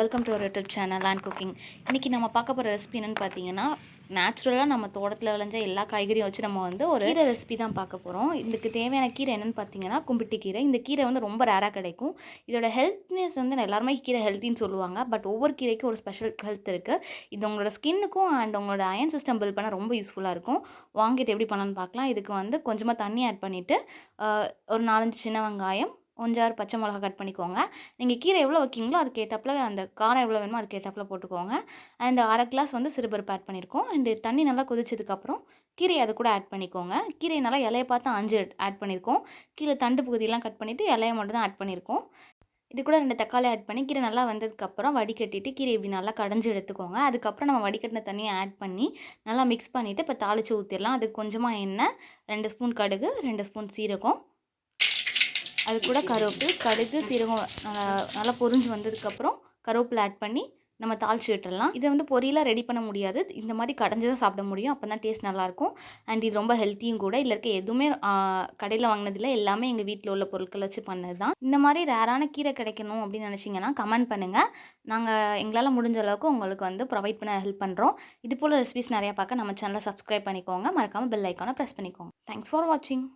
Welcome to ஒரு YouTube channel and cooking இன்றைக்கி நம்ம பார்க்க போகிற ரெசிபி என்னென்னு பார்த்தீங்கன்னா நேச்சுரலாக நம்ம தோட்டத்தில் விளைஞ்ச எல்லா காய்கறியும் வச்சு நம்ம வந்து ஒரு கீரை ரெசிபி தான் பார்க்க போகிறோம் இதுக்கு தேவையான கீரை என்னென்னு பார்த்தீங்கன்னா கும்பிட்டி கீரை. இந்த கீரை வந்து ரொம்ப ரேராக கிடைக்கும். இதோட ஹெல்த்னஸ் வந்து எல்லாருமே கீரை ஹெல்த்தின்னு சொல்லுவாங்க. பட் ஒவ்வொரு கீரைக்கும் ஒரு ஸ்பெஷல் ஹெல்த் இருக்குது இது உங்களோட ஸ்கின்னுக்கும் அண்ட் உங்களோட அயன் சிஸ்டம் பில்ட் பண்ண ரொம்ப யூஸ்ஃபுல்லாக இருக்கும். வாங்கிட்டு எப்படி பண்ணலான்னு பார்க்கலாம். இதுக்கு வந்து கொஞ்சமாக தண்ணி ஆட் பண்ணிவிட்டு ஒரு நாலஞ்சு சின்ன வெங்காயம் ஒஞ்சாறு பச்சை மிளகா கட் பண்ணிக்கோங்க. நீங்கள் கீரை எவ்வளோ வைக்கிங்களோ அதுக்கு அந்த காரம் எவ்வளோ வேணுமோ அதுக்கு போட்டுக்கோங்க. அண்ட் அரை கிளாஸ் வந்து சிறுபருப்பு ஆட் பண்ணியிருக்கோம் அண்டு தண்ணி நல்லா கொதிச்சதுக்கப்புறம் கீரையை அதை கூட ஆட் பண்ணிக்கோங்க. கீரையை நல்லா இலையை பார்த்து அஞ்சு ஆட் பண்ணியிருக்கோம் கீழே தண்டு பகுதியெல்லாம் கட் பண்ணிவிட்டு இலையை மட்டும் தான் ஆட் பண்ணியிருக்கோம் இது கூட ரெண்டு தக்காளி ஆட் பண்ணி கீரை நல்லா வந்ததுக்கப்புறம் வடிகட்டிட்டு கீரை இப்படி நல்லா கடைஞ்சி எடுத்துக்கோங்க. அதுக்கப்புறம் நம்ம வடிகட்டின தண்ணியை ஆட் பண்ணி நல்லா மிக்ஸ் பண்ணிவிட்டு இப்போ தாளித்து ஊற்றிடலாம் அதுக்கு கொஞ்சமாக எண்ணெய் ரெண்டு ஸ்பூன் கடுகு ரெண்டு ஸ்பூன் சீரகம். அது கூட கருவேப்பு கடுகு சீரகம் நல்லா நல்லா பொரிஞ்சு வந்ததுக்கப்புறம் கருவேப்பிலை ஆட் பண்ணி நம்ம தாளிச்சு விட்டுடலாம் இதை வந்து பொரியலாக ரெடி பண்ண முடியாது. இந்த மாதிரி கடைஞ்சி தான் சாப்பிட முடியும். அப்போ தான் டேஸ்ட் நல்லாயிருக்கும் அண்ட் இது ரொம்ப ஹெல்த்தியும் கூட. இதில் இருக்க எதுவுமே கடையில் வாங்கினதில்ல. எல்லாமே எங்கள் வீட்டில் உள்ள பொருட்கள் வச்சு பண்ணது தான் இந்த மாதிரி ரேரான கீரை கிடைக்கணும் அப்படின்னு நினச்சிங்கன்னா கமெண்ட் பண்ணுங்கள் நாங்கள் எங்களால் முடிஞ்ச அளவுக்கு உங்களுக்கு வந்து ப்ரொவைட் பண்ண ஹெல்ப் பண்ணுறோம் இது போல் ரெசிபிஸ் நிறையா பார்க்க நம்ம சேனலை சப்ஸ்கிரைப் பண்ணிக்கோங்க. மறக்காமல் பெல் ஐக்கானை ப்ரெஸ் பண்ணிக்கோங்க. தேங்க்ஸ் ஃபார் வாட்சிங்